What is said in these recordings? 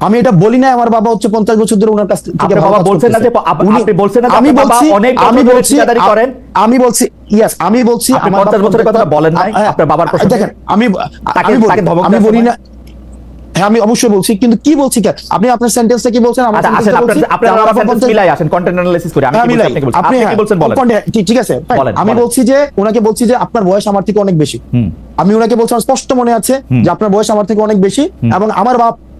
আমি এটা বলি না আমার বাবা হচ্ছে পঞ্চাশ বছর ধরে ওনার কাছ থেকে বাবা বলছেন না যে আপনি বলছেন না আমি বলছি অনেক আমি বলছি করেন। আমি বলছি ইয়েস আমি বলছি আপনি আমার 50 বছরের কথা বলেন নাই? হ্যাঁ, আপনার বাবার প্রসঙ্গে? দেখেন আমি আমি বলি- না হ্যাঁ আমি অবশ্যই বলছি কিন্তু কি বলছি কেন আপনি আপনার সেন্টেন্সটা কি বলছেন? আমার আচ্ছা আসেন বলছি, আমার 50 মিলাই আসেন কন্টেন্ট অ্যানালাইসিস করে। আমি হ্যাঁ, কি বলছি আপনি কি বলছেন আপনি আপনি হ্যাঁ, বলেন? ঠিক- আছে আমি বলছি যে ওনাকে বলছি যে আপনার বয়স আমার থেকে অনেক বেশি। আমি ওনাকে বলছি আমার স্পষ্ট মনে আছে যে আপনার বয়স আমার থেকে অনেক বেশি এবং আমার বাপ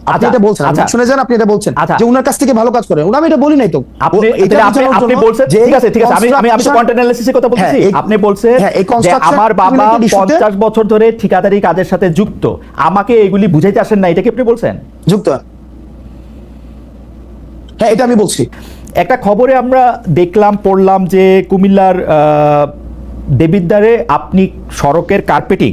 আপনি আচ্ছা, এটা বলছেন আপনি আচ্ছা। শুনে যান আপনি এটা বলছেন। আচ্ছা। যে ওনার কাছ থেকে ভালো কাজ করে। ওনা আমি এটা বলি নাই তো। আপনি এটা আপনি আপনি বলছেন ঠিক আছে ঠিক আছে। আমি আমি আমি কন্টেন্ট অ্যানালিসিসের কথা বলছি হ্যাঁ, আপনি বলছেন হ্যাঁ, যে আমার বাবা related issue তে- 50 বছর ধরে ঠিকাদারি কাজের সাথে যুক্ত। আমাকে এগুলি বুঝাইতে আসেন না এটা কি আপনি বলছেন? যুক্ত। হ্যাঁ এটা আমি বলছি। একটা খবরে আমরা দেখলাম পড়লাম যে কুমিল্লার আহ, দেবিদ্বারে আপনি সড়কের কার্পেটিং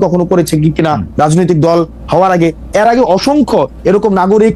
কখনো করেছে কি কিনা রাজনৈতিক দল হওয়ার আগে। এর আগে অসংখ্য এরকম নাগরিক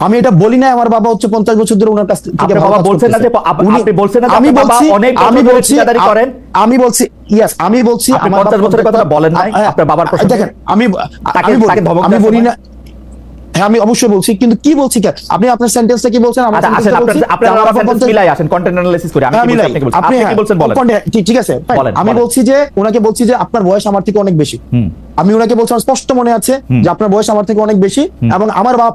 আমি এটা বলি নাই আমার বাবা হচ্ছে পঞ্চাশ বছর ধরে ওনার কাছ থেকে বাবা বলছেন না যে আপনি বলছেন না আমি বলছি অনেক আমি বলছি করেন। আমি বলছি ইয়েস আমি বলছি আমার 50 বছরের কথা বলেন নাই? হ্যাঁ, আপনার বাবার প্রসঙ্গে? দেখেন আমি আমি বলি- আমি বলি না হ্যাঁ আমি অবশ্যই বলছি কিন্তু কি বলছি কেন? আপনি আপনার সেন্টেন্সটা কি বলছেন? আমার আচ্ছা আসেন আপনার যে আমার 50 মিলাই আসেন কন্টেন্ট অ্যানালাইসিস করে। আমি হ্যাঁ, কি বলছি আপনি কি বলছেন? আপনি আপনি হ্যাঁ, বলেন। ঠিক- ঠিক আছে আমি বলছি যে ওনাকে বলছি যে আপনার বয়স আমার থেকে অনেক বেশি। আমি ওনাকে বলছি আমার স্পষ্ট মনে আছে যে আপনার বয়স আমার থেকে অনেক বেশি এবং আমার বাপ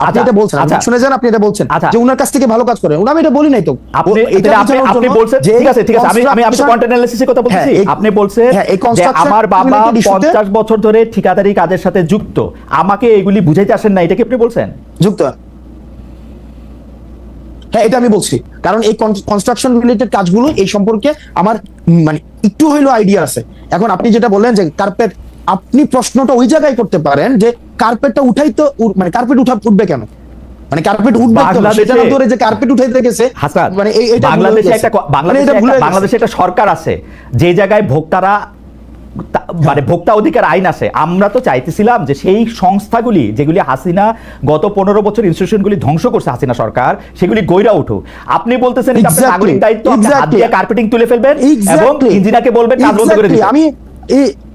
আপনি আচ্ছা, এটা বলছেন আচ্ছা। শুনে যান আপনি এটা বলছেন আচ্ছা। যে ওনার কাছ থেকে ভালো কাজ করে। ওনা আমি এটা বলি নাই তো। আপনি ও- এটা তাহলে আপনি বোঝানোর আপনি জন্য বলছেন ঠিক আছে ঠিক আছে। আমি আমি আমি কন্টেন্ট অ্যানালিসিসের কথা বলছি আপনি বলছেন এই যে construction আমার বাবা related issue তে- 50 বছর ধরে ঠিকাদারি কাজের সাথে যুক্ত। আমাকে এগুলি বুঝাইতে আসেন না এটা কি আপনি বলছেন? যুক্ত। হ্যাঁ এটা আমি বলছি। কারণ এই কনস্ট্রাকশন রিলেটেড কাজগুলো এই সম্পর্কে আমার মানে একটু হইলেও আইডিয়া আছে। এখন আপনি যেটা বললেন যে কার্পেট আপনি প্রশ্নটা ওই জায়গায় করতে পারেন যে কার্পেটটা উঠাই তো মানে কার্পেট উঠা উঠবে কেন? মানে কার্পেট উঠবে বাংলাদেশে- ধরে যে কার্পেট উঠাইতে গেছে হাসান মানে এটা বাংলাদেশে একটা মানে বাংলাদেশে একটা- বাংলাদেশে একটা সরকার আছে যে জায়গায় ভোক্তারা মানে ভোক্তা অধিকার আইন আছে। আমরা তো চাইতেছিলাম যে সেই সংস্থাগুলি যেগুলি হাসিনা গত পনেরো বছর ইনস্টিটিউশনগুলি ধ্বংস করছে হাসিনা সরকার সেগুলি গইরা উঠুক। আপনি বলতেছেন নাগরিক দায়িত্ব আপনি হাত দিয়ে কার্পেটিং তুলে ফেলবেন এবং. ইঞ্জিনিয়ারকে বলবেন কাজ বন্ধ করে দিবেন। আমি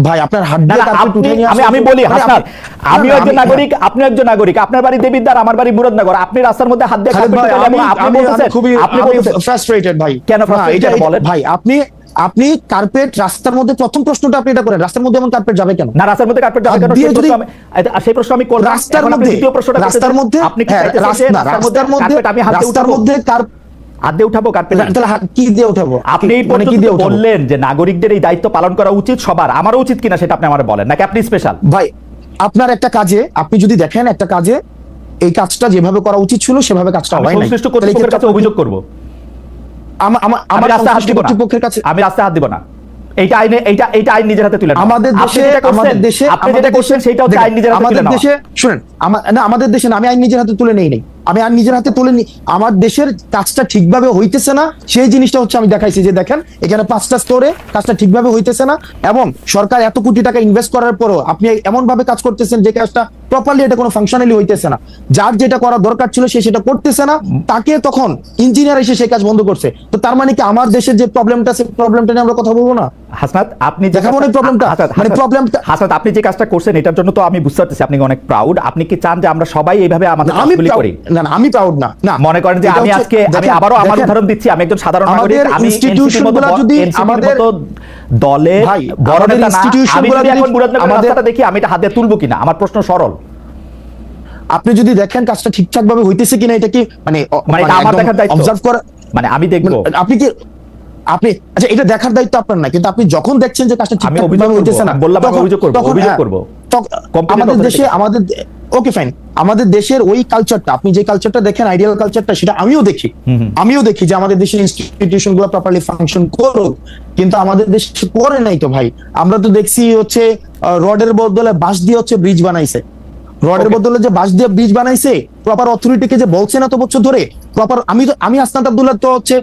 ভাই আপনার কার্পেট আমি আমি বলি মানে হাসনাত আপনি- আমিও না, না, একজন নাগরিক আপনি একজন নাগরিক। আপনার বাড়ি দেবিদ্বার আমার বাড়ি মুরাদনগর। আপনি রাস্তার মধ্যে হাত দিয়ে কার্পেট আমি আপনি আমি- আমি বলতেছেন আপনি ফ্রাস্ট্রেটেড ভাই। কেন এটা- বলেন? ভাই আপনি আপনি কার্পেট রাস্তার মধ্যে প্রথম প্রশ্নটা আপনি এটা করেন। রাস্তার মধ্যে এমন কার্পেট যাবে কেন? না রাস্তার মধ্যে কার্পেট যাবে কেন? সেই প্রশ্ন আমি আ- সেই প্রশ্ন আমি করলাম। রাস্তার মধ্যে দ্বিতীয় প্রশ্নটা রাস্তার মধ্যে আপনি হ্যাঁ, রাস্তার মধ্যে কার্পেট আমি হাত উঠাবো? মধ্যে কার হাত দিয়ে উঠাবো কার্পেট না, তাহলে হাত- কি দিয়ে উঠাবো? আপনি মানে কি দিয়ে বললেন যে নাগরিকদের এই দায়িত্ব পালন করা উচিত সবার আমারও উচিত কিনা সেটা আপনি আমার বলেন নাকি আপনি স্পেশাল ভাই আপনার একটা কাজে আপনি যদি দেখেন একটা কাজে এই কাজটা যেভাবে করা উচিত ছিল সেভাবে কাজটা হয় নাই। সংশ্লিষ্ট কর্তৃপক্ষের কাছে অভিযোগ করব। আমার আমার আমি রাস্তায় হাত সংশ্লিষ্ট দিব না। কর্তৃপক্ষের কাছে আমি হাত দিব না। এইটা আইনে এইটা এইটা আইন নিজের হাতে তুলে আমাদের দেশে আমাদের দেশে আপনি যেটা করছেন সেটা হচ্ছে আইন নিজের হাতে তুলে নেওয়া। দেশে শুনেন না আমাদের দেশে আমি আইন নিজের হাতে তুলে নেই নাই। আমি আর নিজের হাতে তুলে নি আমার দেশের কাজটা ঠিকভাবে হইতেছে না, সেই জিনিসটা হচ্ছে আমি দেখাইছি যে দেখেন, এখানে পাঁচটা স্তরে কাজটা ঠিকভাবে হইতেছে না এবং সরকার এত কোটি টাকা ইনভেস্ট করার পরও আপনি এমন ভাবে কাজ করতেছেন যে কাজটা প্রপারলি এটা কোনো ফাংশনালি হইতেছে না। যার যেটা করা দরকার ছিল সে সেটা করতেছে না, তাকে তখন ইঞ্জিনিয়ার এসে সেই কাজ বন্ধ করছে। তো তার মানে কি আমার দেশের যে প্রবলেমটা সেই প্রবলেমটা নিয়ে আমরা কথা বলব না? হাসনাত আপনি দেখাবো না প্রবলেমটা? মানে প্রবলেমটা- হাসনাত আপনি যে কাজটা করছেন এটার জন্য তো আমি বুঝতে পারতেছি আপনি অনেক প্রাউড আপনি কি চান যে আমরা সবাই এইভাবে আমাদের আমি করি? না না আমি প্রাউড না। না মনে করেন যে আমি আজকে আমি আমার উদাহরণ দিচ্ছি আমি একজন সাধারণ নাগরিক আমি institution NCP র মতো গুলা ব- যদি আমাদের- দলে বড় নেতা না আমি যদি এখন রাস্তাটা দেখি আমি এটা হাতে তুলবো কিনা? আমার প্রশ্ন সরল। আপনি যদি দেখেন কাজটা ঠিকঠাক ভাবে হইতেছে কিনা এটা কি মানে মানে আমার দেখার দায়িত্ব। অবজার্ভ করা মানে আমি দেখব। মানে আপনি কি আপনি আচ্ছা এটা দেখার দায়িত্ব আপনার না কিন্তু আপনি যখন দেখছেন যে কাজটা ঠিকঠাক হইতেছে না বললাম অভিযোগ করব, অভিযোগ হ্যাঁ, করব। আমাদের দেশে আমাদের ওকে ফাইন আমাদের দেশের ওই কালচারটা আপনি যে কালচারটা দেখেন আইডিয়াল কালচারটা সেটা আমিও দেখি। আমিও দেখি যে আমাদের দেশের ইনস্টিটিউশনগুলো প্রপারলি ফাংশন করুক কিন্তু আমাদের দেশে করে নাই তো ভাই। আমরা তো দেখছি হচ্ছে রডের বদলে বাঁশ দিয়ে হচ্ছে ব্রিজ বানাইছে। রডের বদলে যে বাঁশ দিয়ে ব্রিজ বানাইছে প্রপার অথরিটিকে যে বলছে না তো বছর ধরে প্রপার আমি তো আমি আসনাত আব্দুল্লাহ তো হচ্ছে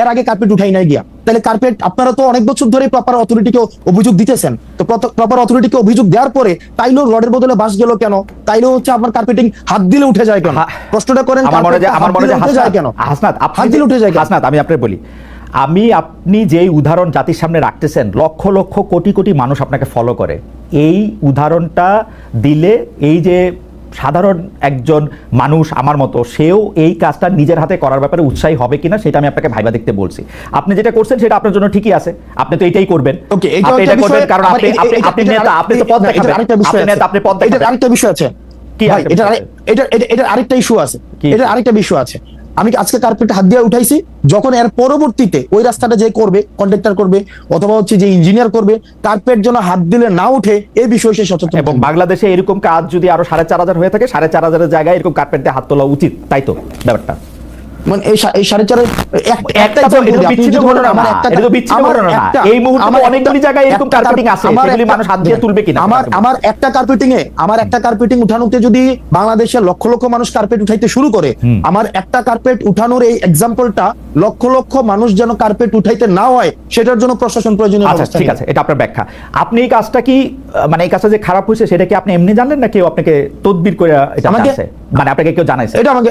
এর আগে কার্পেট উঠাই নাই গিয়া। তাহলে কার্পেট আপনারা তো অনেক বছর ধরে প্রপার অথরিটিকে অভিযোগ দিতেছেন। তো প্রপার অথরিটিকে অভিযোগ দেওয়ার পরে তাইলেও রডের বদলে বাঁশ গেল কেন? তাইলেও হচ্ছে আপনার কার্পেটিং হাত দিলে উঠে যায় কেন? প্রশ্নটা করেন আমার মনে হয় যে আমার হাত মনে হয় যে উঠে যায় কেন? হাসনাত আপনি হাত দিলে উঠে যায় হাসনাত আমি আপনাকে বলি। আমি আপনি যেই উদাহরণ জাতির সামনে রাখতেছেন লক্ষ লক্ষ কোটি কোটি মানুষ আপনাকে ফলো করে। এই উদাহরণটা দিলে এই যে সাধারণ একজন মানুষ আমার মতো সেও এই কাজটা নিজের হাতে করার ব্যাপারে উৎসাহী হবে কিনা সেটা আমি আপনাকে ভাইবা দেখতে বলছি। আপনি যেটা করছেন সেটা আপনার জন্য ঠিকই আছে। আপনি তো এটাই করবেন। আপনি এটা কারণ আপনি আপনি এটা- আপনি এটা নেতা আপনি তো পদ দেখাবেন। আরেকটা বিষয় আপনি আছে। নেতা আপনি পদ দেখাবেন। আরেকটা বিষয় আছে। কি ভাই এটা বিষয়? এটা এটা এটা আরেকটা ইস্যু আছে। কি এটা আরেকটা বিষয় আছে। আমি আজকে কার্পেট হাত দিয়ে উঠাইছি যখন এর পরবর্তীতে ওই রাস্তাটা যে করবে কন্ট্রাক্টর করবে অথবা হচ্ছে যে ইঞ্জিনিয়ার করবে কার্পেট যেন হাত দিলে না উঠে এই বিষয়ে সে সচেতন এবং বাংলাদেশে এরকম কাজ যদি আরও সাড়ে চার হাজার হয়ে থাকে সাড়ে চার হাজারের জায়গায় এরকম কার্পেট দিয়ে হাত তোলা উচিত তাই তো ব্যাপারটা? মানে এই এই সাড়ে চারে এক- একটা তো এটা তো দিই, আপনি বিচ্ছিন্ন ঘটনা না, এটা তো বিচ্ছিন্ন ঘটনা না। এই মুহূর্তে অনেকগুলি জায়গায় এরকম carpeting আছে, সেগুলি মানুষ হাত দিয়ে তুলবে কিনা? আমার আমার একটা কার্পেটিং এ আমার একটা কার্পেটিং উঠানোতে যদি বাংলাদেশের লক্ষ লক্ষ মানুষ কার্পেট উঠাইতে শুরু করে আমার একটা কার্পেট উঠানোর এই এক্সাম্পলটা লক্ষ লক্ষ মানুষ যেন কার্পেট উঠাইতে না হয় সেটার জন্য প্রশাসন প্রয়োজনীয় আচ্ছা ঠিক আছে এটা আপনার ব্যাখ্যা। আপনি এই কাজটা কি মানে এই কাজটা যে খারাপ হয়েছে সেটা কি আপনি এমনি জানলেন না কেউ আপনাকে তদবির করে এটা আমাকে- মানে আপনাকে কেউ জানাইছে? এটা আমাকে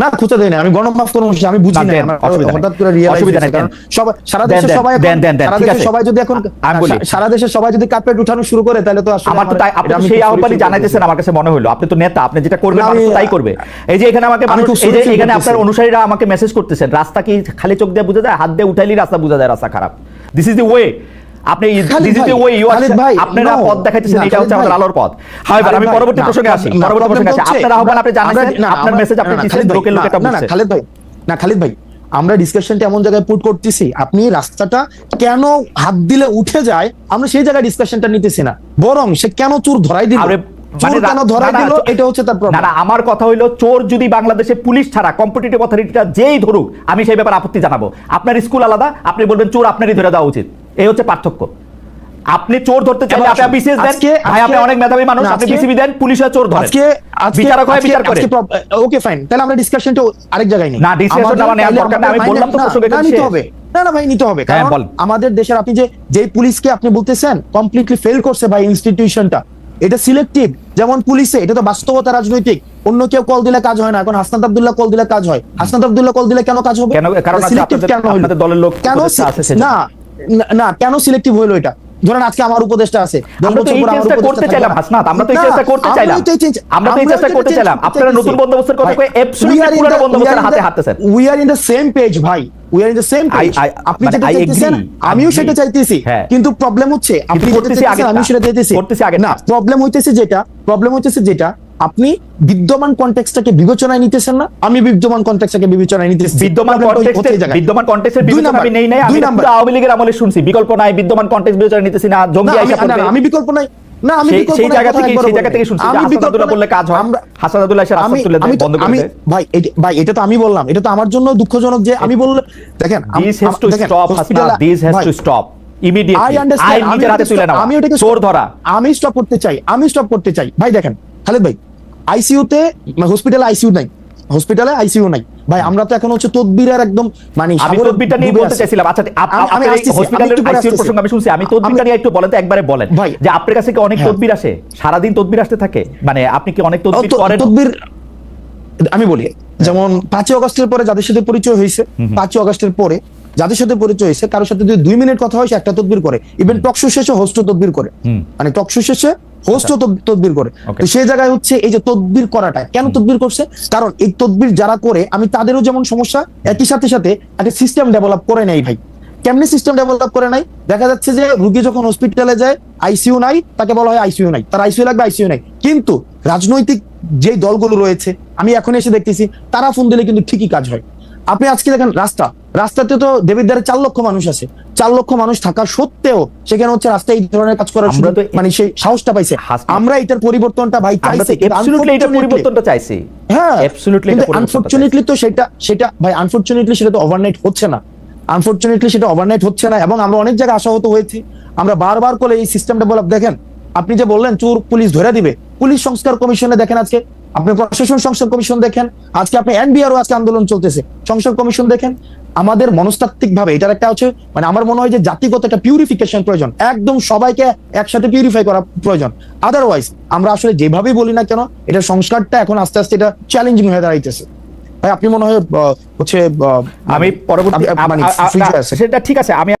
না খুঁজে দেয় না আমি গণমাফ করব আমি বুঝি না, হঠাৎ করে অসুবিধা হয়েছে, কারণ সবাই সারা দেশে সবাই দেন, দেন, দেন, ঠিক আছে। সবাই যদি এখন আমি বলি। সারা দেশে সবাই যদি কার্পেট উঠানো শুরু করে তাহলে তো আসলে আমার তো তাই আপনি সেই আহ্বানই জানাইতেছেন আমার কাছে মনে হলো আপনি তো নেতা আপনি যেটা করবেন মানুষ তাই করবে। এই যে এখানে আমাকে আমি মানুষ এই যে এখানে আপনার অনুসারীরা আমাকে মেসেজ করতেছেন রাস্তা কি খালি চোখ দিয়ে বোঝা যায়? হাত দিয়ে উঠাইলি রাস্তা বোঝা যায় রাস্তা খারাপ। দিস ইজ দ্য ওয়ে আপনি ভাই, ওয়ে ইউ আপনারা পথ দেখাইতেছেন এটা হচ্ছে আমাদের আলোর পথ। খালিদ আমি পরবর্তী প্রসঙ্গে আসি পরবর্তী প্রসঙ্গে আসি। আপনার আহ্বান আপনি আমরা- জানাইছেন আপনার মেসেজ আপনি দিচ্ছেন লোকে লোকে এটা বুঝছে খালিদ ভাই না খালিদ ভাই আমরা ডিসকাশনটা এমন জায়গায় পুট করতেছি আপনি রাস্তাটা কেন হাত দিলে উঠে যায় আমরা সেই জায়গায় ডিসকাশনটা নিতেছি না। বরং সে কেন চোর ধরাই দিল? মানে এটা হচ্ছে তার না না আমার কথা হইল চোর যদি বাংলাদেশে পুলিশ ছাড়া কম্পিটিটিভ অথরিটিটা যেই ধরুক আমি সেই ব্যাপারে আপত্তি জানাব। আপনার স্কুল আলাদা আপনি বলবেন চোর আপনারই ধরে দেওয়া উচিত। এই হচ্ছে পার্থক্য। আপনি চোর ধরতে চাইলে আপনি বিসিএস দেন। ভাই আপনি অনেক মেধাবী মানুষ আপনি বিসিবি দেন পুলিশ চোর ধরে। আজকে বিচারক হয় বিচার করে। ওকে ফাইন তাহলে আমরা ডিসকাশনটা আরেক জায়গায় নেই। না, আমাদের আমার নেওয়ার দরকার নেই, আমি বললাম তো না, প্রসঙ্গে না, এটা নিতে হবে। না না ভাই নিতে হবে। হ্যাঁ, কারণ আমাদের দেশের আপনি যে যেই পুলিশকে আপনি বলতেছেন কমপ্লিটলি ফেল করছে ভাই ইনস্টিটিউশনটা এটা সিলেক্টিভ যেমন পুলিশে এটা তো বাস্তবতা রাজনৈতিক। অন্য কেউ কল দিলে কাজ হয় না। এখন হাসনাত আব্দুল্লাহ কল দিলে কাজ হয়। হাসনাত আব্দুল্লাহ কল দিলে কেন কাজ হবে? কেন? কারণ আপনাদের- দলের লোক কেন আছে না না, কেন সিলেক্টিভ হইল এটা? ধরেন আজকে আমার উপদেষ্টা আছে। দশ আমরা তো বছর এই পর আমার চেষ্টা উপদেষ্টা করতে চাইলাম হাসনাত। আমরা তো এই চেষ্টা করতে চাইলাম। তো এই চেঞ্জ- আমরা তো এই চেষ্টা করতে চাইলাম। আপনারা নতুন বন্দোবস্তের কথা ভাই, কয়ে পুরনো বন্দোবস্তের হাতে হাঁটতেছেন। We are in the same page I- I- আপনি যেটা চাইতেছেন আমিও সেটা চাইতেছি। কিন্তু প্রবলেম হচ্ছে আপনি যেটা চাইতেছেন সেটা চাইতেছি। না প্রবলেম হইতেছে যেটা প্রবলেম হইতেছে যেটা আপনি বিদ্যমান কনটেক্সটটাকে বিবেচনায় নিতেছেন না আমি বিদ্যমান কনটেক্সটটাকে বিবেচনায় নিতেছি। বিদ্যমান কন্টেক্সটের। বিদ্যমান কন্টেক্সটের বিবেচনা আমি নেই নাই আমি। পুরো আওয়ামী লীগের আমলে শুনছি বিকল্প নাই বিদ্যমান কন্টেক্সট বিবেচনা নিতেছি না জঙ্গি আইসা করবে আমি বিকল্প নাই। না আমি বিকল্প সেই জায়গা থেকে সেই জায়গা থেকে শুনছি আমি বিকল্প নাই। বললে কাজ হয় আমরা- হাসান আব্দুল্লাহ এসে রাস্তা তুলে তো- বন্ধ করে আমি ভাই ভাই এটা তো আমি বললাম এটা তো আমার জন্য দুঃখজনক যে আমি বললে দেখেন আম- this has to stop Hasina this has to stop immediately understand, আইন আমি নিজের হাতে ওটাকে তুলে stop- আমি ওটাকে চোর ধরা। আমি স্টপ করতে চাই আমি স্টপ করতে চাই ভাই দেখেন খালেদ ভাই আইসিইউতে হসপিটালে আইসিইউ নাই। হসপিটালে আইসিইউ নাই। ভাই আমরা তো এখন হচ্ছে তদবিরের একদম মানে আমি তদবিরটা নিয়ে বলতে চাইছিলাম। আচ্ছা আপ- আমি- আমি আপনার এই আসতেছি, আমি হসপিটালের আসতেছি। প্রসঙ্গ আমি শুনছি। আমি তদবিরটা নিয়ে একটু বলেন তো একবারে বলেন। ভাই। যে আপনার কাছে কি অনেক হ্যাঁ। তদবির আসে? সারাদিন তদবির আসতে থাকে? মানে আপনি কি অনেক তদবির করেন? তদবির আমি বলি যেমন পাঁচই অগস্টের পরে যাদের সাথে পরিচয় হয়েছে পাঁচই অগস্টের পরে যাদের সাথে পরিচয় হয়েছে কারোর সাথে যদি দুই মিনিট কথা হয় সে একটা তদবির করে। ইভেন টকশো শেষে হোস্ট তদবির করে। মানে টকশো শেষে হোস্ট তদবির করে। তো সেই জায়গায় হচ্ছে এই যে তদবির করাটা কেন তদবির করছে? কারণ এই তদবির যারা করে আমি তাদেরও যেমন সমস্যা একই সাথে সাথে একটা সিস্টেম ডেভেলপ করে নেই ভাই। কেমনি সিস্টেম ডেভেলপ করে নাই দেখা যাচ্ছে যে রুগী যখন হসপিটালে যায় আইসিইউ নাই তাকে বলা হয় আইসিইউ নাই। তার আইসিইউ লাগবে আইসিইউ নাই। কিন্তু রাজনৈতিক যে দলগুলো রয়েছে আমি এখন এসে দেখতেছি তারা ফোন দিলে কিন্তু ঠিকই কাজ হয়। আপনি আজকে দেখেন রাস্তা। রাস্তাতে তো দেবিদ্বারে চার লক্ষ মানুষ আছে। চার লক্ষ মানুষ থাকা সত্ত্বেও সেখানে হচ্ছে রাস্তায় এই ধরনের কাজ করার সুযোগ- মানে সেই সাহসটা পাইছে। আমরা এটার পরিবর্তনটা ভাই চাইছি এটা পরিবর্তনটা চাইছি। হ্যাঁ আনফরচুনেটলি তো সেটা সেটা ভাই আনফরচুনেটলি সেটা তো ওভারনাইট হচ্ছে না। আনফরচুনেটলি সেটা ওভারনাইট হচ্ছে না এবং আমরা অনেক জায়গায় আশাহত হয়েছি। আমরা বারবার করে এই সিস্টেম ডেভেলপ দেখেন আপনি যে বললেন চোর পুলিশ ধরে দিবে পুলিশ সংস্কার কমিশনে দেখেন আজকে আপনি প্রশাসন সংস্কার কমিশন দেখেন আজকে আপনি এনবিআরও আজকে আন্দোলন চলতেছে। সংস্কার কমিশন দেখেন আমাদের মনস্তাত্ত্বিক ভাবে এটার একটা হচ্ছে মানে আমার মনে হয় যে জাতিগত একটা পিউরিফিকেশন প্রয়োজন। একদম সবাইকে একসাথে পিউরিফাই করা প্রয়োজন। আদারওয়াইজ আমরা আসলে যেভাবেই বলি না কেন এটা সংস্কারটা এখন আস্তে আস্তে এটা চ্যালেঞ্জিং হয়ে দাঁড়াইতেছে। ভাই আপনি মনে হয় হচ্ছে আমি পরবর্তী মানে future আছে। সেটা ঠিক আছে আমি